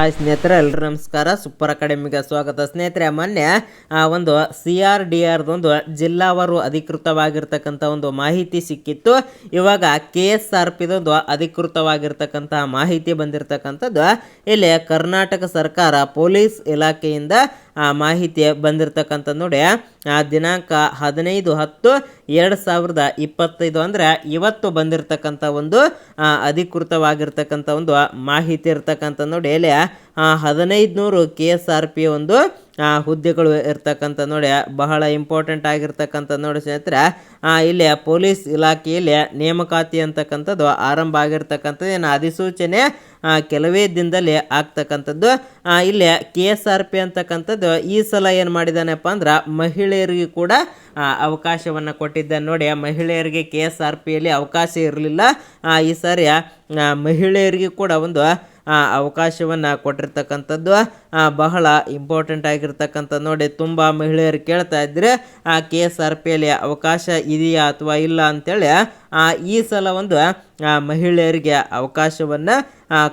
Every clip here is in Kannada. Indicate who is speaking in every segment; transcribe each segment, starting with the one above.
Speaker 1: ಹಾಯ್ ಸ್ನೇಹಿತರೆ ಎಲ್ಲರೂ ನಮಸ್ಕಾರ. ಸೂಪರ್ ಅಕಾಡೆಮಿಗೆ ಸ್ವಾಗತ. ಸ್ನೇಹಿತರೆ, ಮೊನ್ನೆ ಒಂದು ಸಿ ಆರ್ ಡಿ ಆರ್ದೊಂದು ಜಿಲ್ಲಾವಾರು ಅಧಿಕೃತವಾಗಿರ್ತಕ್ಕಂಥ ಒಂದು ಮಾಹಿತಿ ಸಿಕ್ಕಿತ್ತು. ಇವಾಗ ಕೆ ಎಸ್ ಆರ್ ಪಿದೊಂದು ಅಧಿಕೃತವಾಗಿರ್ತಕ್ಕಂತಹ ಮಾಹಿತಿ ಬಂದಿರತಕ್ಕಂಥದ್ದು. ಇಲ್ಲಿ ಕರ್ನಾಟಕ ಸರ್ಕಾರ, ಪೊಲೀಸ್ ಇಲಾಖೆಯಿಂದ ಆ ಮಾಹಿತಿ ಬಂದಿರತಕ್ಕಂಥದ್ದು ನೋಡಿ, ಆ ದಿನಾಂಕ ಹದಿನೈದು ಹತ್ತು ಎರಡು ಸಾವಿರದ ಇಪ್ಪತ್ತೈದು ಅಂದರೆ ಇವತ್ತು ಬಂದಿರತಕ್ಕಂಥ ಒಂದು ಅಧಿಕೃತವಾಗಿರ್ತಕ್ಕಂಥ ಒಂದು ಮಾಹಿತಿ ಇರ್ತಕ್ಕಂಥ ನೋಡಿ ಇಲ್ಲಿ ಹದಿನೈದು ನೂರು ಕೆ ಎಸ್ ಆರ್ ಪಿ ಒಂದು ಹುದ್ದೆಗಳು ಇರ್ತಕ್ಕಂಥ ನೋಡಿ ಬಹಳ ಇಂಪಾರ್ಟೆಂಟ್ ಆಗಿರ್ತಕ್ಕಂಥ ನೋಡಿ ಸ್ನೇಹಿತರೆ ಇಲ್ಲಿ ಪೊಲೀಸ್ ಇಲಾಖೆಯಲ್ಲಿ ನೇಮಕಾತಿ ಅಂತಕ್ಕಂಥದ್ದು ಆರಂಭ ಆಗಿರ್ತಕ್ಕಂಥದ್ದು. ಏನು ಅಧಿಸೂಚನೆ ಕೆಲವೇ ದಿನದಲ್ಲಿ ಆಗ್ತಕ್ಕಂಥದ್ದು. ಇಲ್ಲಿ ಕೆ ಎಸ್ ಆರ್ ಪಿ ಅಂತಕ್ಕಂಥದ್ದು ಈ ಸಲ ಏನು ಮಾಡಿದಾನಪ್ಪ ಅಂದ್ರೆ ಮಹಿಳೆಯರಿಗೆ ಕೂಡ ಅವಕಾಶವನ್ನು ಕೊಟ್ಟಿದ್ದ ನೋಡಿ. ಮಹಿಳೆಯರಿಗೆ ಕೆ ಎಸ್ ಆರ್ ಪಿಯಲ್ಲಿ ಅವಕಾಶ ಇರಲಿಲ್ಲ. ಈ ಸಾರಿ ಮಹಿಳೆಯರಿಗೆ ಕೂಡ ಒಂದು ಅವಕಾಶವನ್ನು ಕೊಟ್ಟಿರ್ತಕ್ಕಂಥದ್ದು. ಬಹಳ ಇಂಪಾರ್ಟೆಂಟ್ ಆಗಿರ್ತಕ್ಕಂಥ ನೋಡಿ ತುಂಬ ಮಹಿಳೆಯರು ಕೇಳ್ತಾ ಇದ್ರೆ, ಆ, ಕೆ ಎಸ್ ಆರ್ ಪಿಯಲ್ಲಿ ಅವಕಾಶ ಇದೆಯಾ ಅಥವಾ ಇಲ್ಲ ಅಂತೇಳಿ ಈ ಸಲ ಒಂದು ಮಹಿಳೆಯರಿಗೆ ಅವಕಾಶವನ್ನು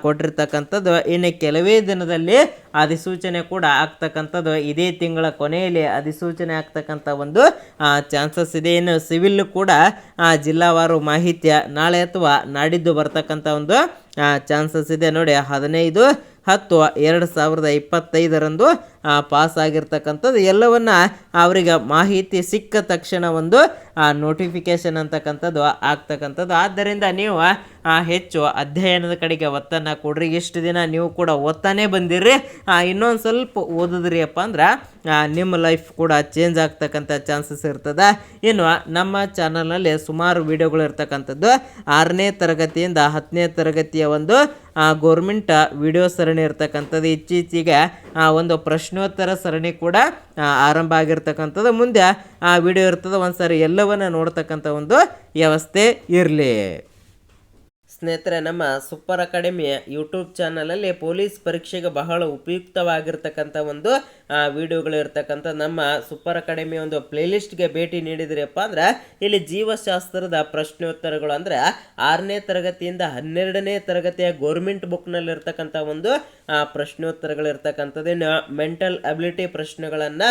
Speaker 1: ಕೊಟ್ಟಿರ್ತಕ್ಕಂಥದ್ದು. ಇನ್ನು ಕೆಲವೇ ದಿನದಲ್ಲಿ ಅಧಿಸೂಚನೆ ಕೂಡ ಆಗ್ತಕ್ಕಂಥದ್ದು. ಇದೇ ತಿಂಗಳ ಕೊನೆಯಲ್ಲಿ ಅಧಿಸೂಚನೆ ಆಗ್ತಕ್ಕಂಥ ಒಂದು ಚಾನ್ಸಸ್ ಇದೆ. ಇನ್ನು ಸಿವಿಲ್ ಕೂಡ ಜಿಲ್ಲಾವಾರು ಮಾಹಿತಿ ನಾಳೆ ಅಥವಾ ನಾಡಿದ್ದು ಬರ್ತಕ್ಕಂಥ ಒಂದು ಚಾನ್ಸಸ್ ಇದೆ. ನೋಡಿ, ಹದಿನೈದು ಹತ್ತು, ಎರಡು ಸಾವಿರದ ಇಪ್ಪತ್ತೈದರಂದು ಪಾಸ್ ಆಗಿರ್ತಕ್ಕಂಥದ್ದು ಎಲ್ಲವನ್ನು ಅವರಿಗೆ ಮಾಹಿತಿ ಸಿಕ್ಕ ತಕ್ಷಣ ಒಂದು ನೋಟಿಫಿಕೇಶನ್ ಅಂತಕ್ಕಂಥದ್ದು ಆಗ್ತಕ್ಕಂಥದ್ದು. ಆದ್ದರಿಂದ ನೀವು ಹೆಚ್ಚು ಅಧ್ಯಯನದ ಕಡೆಗೆ ಒತ್ತನ್ನು ಕೊಡ್ರಿ. ಇಷ್ಟು ದಿನ ನೀವು ಕೂಡ ಓದ್ತಾನೇ ಬಂದಿರ್ರಿ. ಇನ್ನೊಂದು ಸ್ವಲ್ಪ ಓದಿದ್ರಿ ಅಪ್ಪ ಅಂದ್ರೆ ನಿಮ್ಮ ಲೈಫ್ ಕೂಡ ಚೇಂಜ್ ಆಗ್ತಕ್ಕಂಥ ಚಾನ್ಸಸ್ ಇರ್ತದೆ. ಇನ್ನು ನಮ್ಮ ಚಾನಲ್ನಲ್ಲಿ ಸುಮಾರು ವಿಡಿಯೋಗಳು ಇರ್ತಕ್ಕಂಥದ್ದು. ಆರನೇ ತರಗತಿಯಿಂದ ಹತ್ತನೇ ತರಗತಿಯ ಒಂದು ಗೌರ್ಮೆಂಟ್ ವಿಡಿಯೋ ಸರಣಿ ಇರ್ತಕ್ಕಂಥದ್ದು ಇತ್ತೀಚೆಗೆ ಆ, ಒಂದು ಪ್ರಶ್ನೋತ್ತರ ಸರಣಿ ಕೂಡ ಆರಂಭ ಆಗಿರ್ತಕ್ಕಂಥದ್ದು. ಮುಂದೆ ಆ ವಿಡಿಯೋ ಇರ್ತದೆ ಒಂದು ಸಾರಿ ಎಲ್ಲವನ್ನ ನೋಡ್ತಕ್ಕಂಥ ಒಂದು ವ್ಯವಸ್ಥೆ ಇರಲಿ. ಸ್ನೇಹಿತರೆ, ನಮ್ಮ ಸೂಪರ್ ಅಕಾಡೆಮಿಯ ಯೂಟ್ಯೂಬ್ ಚಾನಲಲ್ಲಿ ಪೊಲೀಸ್ ಪರೀಕ್ಷೆಗೆ ಬಹಳ ಉಪಯುಕ್ತವಾಗಿರ್ತಕ್ಕಂಥ ಒಂದು ವಿಡಿಯೋಗಳು ಇರ್ತಕ್ಕಂಥ ನಮ್ಮ ಸೂಪರ್ ಅಕಾಡೆಮಿಯ ಒಂದು ಪ್ಲೇಲಿಸ್ಟ್ಗೆ ಭೇಟಿ ನೀಡಿದ್ರಪ್ಪ ಅಂದ್ರೆ, ಇಲ್ಲಿ ಜೀವಶಾಸ್ತ್ರದ ಪ್ರಶ್ನೋತ್ತರಗಳು ಅಂದ್ರೆ, ಆರನೇ ತರಗತಿಯಿಂದ ಹನ್ನೆರಡನೇ ತರಗತಿಯ ಗೋರ್ಮೆಂಟ್ ಬುಕ್ನಲ್ಲಿರ್ತಕ್ಕಂಥ ಒಂದು ಪ್ರಶ್ನೋತ್ತರಗಳಿರ್ತಕ್ಕಂಥದ್ದು ಇನ್ನು ಮೆಂಟಲ್ ಅಬಿಲಿಟಿ ಪ್ರಶ್ನೆಗಳನ್ನು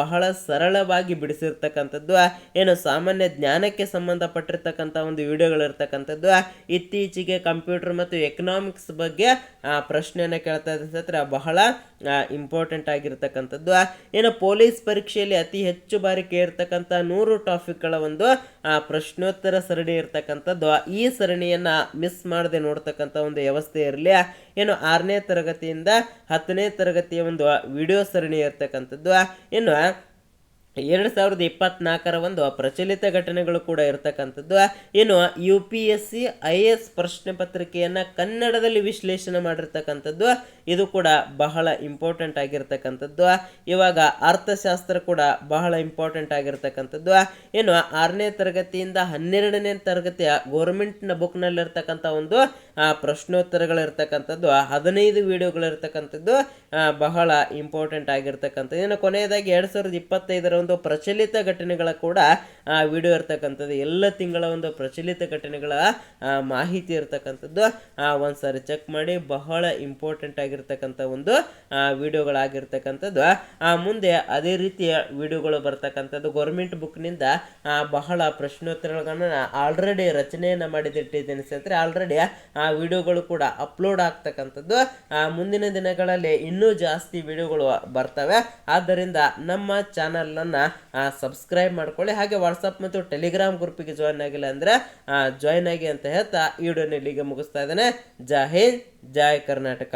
Speaker 1: ಬಹಳ ಸರಳವಾಗಿ ಬಿಡಿಸಿರ್ತಕ್ಕಂಥದ್ದು. ಏನು ಸಾಮಾನ್ಯ ಜ್ಞಾನಕ್ಕೆ ಸಂಬಂಧಪಟ್ಟಿರ್ತಕ್ಕಂಥ ಒಂದು ವಿಡಿಯೋಗಳು ಇರ್ತಕ್ಕಂಥದ್ದು. ಇತ್ತೀಚೆಗೆ ಕಂಪ್ಯೂಟರ್ ಮತ್ತು ಎಕನಾಮಿಕ್ಸ್ ಬಗ್ಗೆ ಪ್ರಶ್ನೆಯನ್ನು ಕೇಳ್ತಾ ಇದ್ರೆ ಬಹಳ ಇಂಪಾರ್ಟೆಂಟ್ ಆಗಿರ್ತಕ್ಕಂಥದ್ದು. ಏನು ಪೊಲೀಸ್ ಪರೀಕ್ಷೆಯಲ್ಲಿ ಅತಿ ಹೆಚ್ಚು ಬಾರಿ ಕೇಳ್ತಕ್ಕಂಥ ನೂರು ಟಾಪಿಕ್ಗಳ ಒಂದು ಪ್ರಶ್ನೋತ್ತರ ಸರಣಿ ಇರ್ತಕ್ಕಂಥದ್ದು. ಈ ಸರಣಿಯನ್ನು ಮಿಸ್ ಮಾಡದೆ ನೋಡ್ತಕ್ಕಂಥ ಒಂದು ವ್ಯವಸ್ಥೆ ಇರಲಿ. ಏನು ಆರನೇ ತರಗತಿಯಿಂದ ಹತ್ತನೇ ತರಗತಿಯ ಒಂದು ವಿಡಿಯೋ ಸರಣಿ ಇರ್ತಕ್ಕಂಥದ್ದು. ಇನ್ನು ಎರಡು ಸಾವಿರದ ಇಪ್ಪತ್ನಾಲ್ಕರ ಒಂದು ಪ್ರಚಲಿತ ಘಟನೆಗಳು ಕೂಡ ಇರತಕ್ಕಂಥದ್ದು. ಏನು U P S C I S ಪ್ರಶ್ನೆ ಪತ್ರಿಕೆಯನ್ನು ಕನ್ನಡದಲ್ಲಿ ವಿಶ್ಲೇಷಣೆ ಮಾಡಿರ್ತಕ್ಕಂಥದ್ದು. ಇದು ಕೂಡ ಬಹಳ ಇಂಪಾರ್ಟೆಂಟ್ ಆಗಿರ್ತಕ್ಕಂಥದ್ದು. ಇವಾಗ ಅರ್ಥಶಾಸ್ತ್ರ ಕೂಡ ಬಹಳ ಇಂಪಾರ್ಟೆಂಟ್ ಆಗಿರ್ತಕ್ಕಂಥದ್ದು. ಏನು ಆರನೇ ತರಗತಿಯಿಂದ ಹನ್ನೆರಡನೇ ತರಗತಿಯ ಗೌರ್ಮೆಂಟ್ನ ಬುಕ್ನಲ್ಲಿರ್ತಕ್ಕಂಥ ಒಂದು ಪ್ರಶ್ನೋತ್ತರಗಳಿರ್ತಕ್ಕಂಥದ್ದು, ಹದಿನೈದು ವಿಡಿಯೋಗಳಿರ್ತಕ್ಕಂಥದ್ದು ಬಹಳ ಇಂಪಾರ್ಟೆಂಟ್ ಆಗಿರ್ತಕ್ಕಂಥದ್ದು. ಇನ್ನು ಕೊನೆಯದಾಗಿ ಎರಡು ಸಾವಿರದ ಇಪ್ಪತ್ತೈದರ ಒಂದು ಪ್ರಚಲಿತ ಘಟನೆಗಳ ಕೂಡ ಆ, ವಿಡಿಯೋ ಇರ್ತಕ್ಕಂಥದ್ದು. ಎಲ್ಲ ತಿಂಗಳ ಒಂದು ಪ್ರಚಲಿತ ಘಟನೆಗಳ ಮಾಹಿತಿ ಇರ್ತಕ್ಕಂಥದ್ದು. ಆ, ಒಂದ್ಸರಿ ಚೆಕ್ ಮಾಡಿ ಬಹಳ ಇಂಪಾರ್ಟೆಂಟ್ ಆಗಿರ್ತಕ್ಕಂಥ ಒಂದು ವಿಡಿಯೋಗಳಾಗಿರ್ತಕ್ಕಂಥದ್ದು ಮುಂದೆ ಅದೇ ರೀತಿಯ ವಿಡಿಯೋಗಳು ಬರ್ತಕ್ಕಂಥದ್ದು. ಗೌರ್ಮೆಂಟ್ ಬುಕ್ನಿಂದ ಬಹಳ ಪ್ರಶ್ನೋತ್ತರಗಳನ್ನು ಆಲ್ರೆಡಿ ರಚನೆಯನ್ನು ಮಾಡಿದಿಟ್ಟಿದ್ದೇನೆ ಸ್ನೇಹಿತರೆ. ಆಲ್ರೆಡಿ ಆ ವಿಡಿಯೋಗಳು ಕೂಡ ಅಪ್ಲೋಡ್ ಆಗ್ತಕ್ಕಂಥದ್ದು. ಮುಂದಿನ ದಿನಗಳಲ್ಲಿ ಇನ್ನೂ ಜಾಸ್ತಿ ವಿಡಿಯೋಗಳು ಬರ್ತವೆ. ಆದ್ದರಿಂದ ನಮ್ಮ ಚಾನಲನ್ನು ಸಬ್ಸ್ಕ್ರೈಬ್ ಮಾಡ್ಕೊಳ್ಳಿ. ಹಾಗೆ ವಾಟ್ಸಪ್ ಮತ್ತು ಟೆಲಿಗ್ರಾಮ್ ಗ್ರೂಪಿಗೆ ಜಾಯ್ನ್ ಆಗಿಲ್ಲ ಅಂದರೆ ಜಾಯ್ನ್ ಆಗಿ ಅಂತ ಹೇಳ್ತಾ ಈ ವಿಡಿಯೋನ ಇಲ್ಲಿಗೆ ಮುಗಿಸ್ತಾ ಇದ್ದೇನೆ. ಜೈ ಹಿಂದ್ ಕರ್ನಾಟಕ.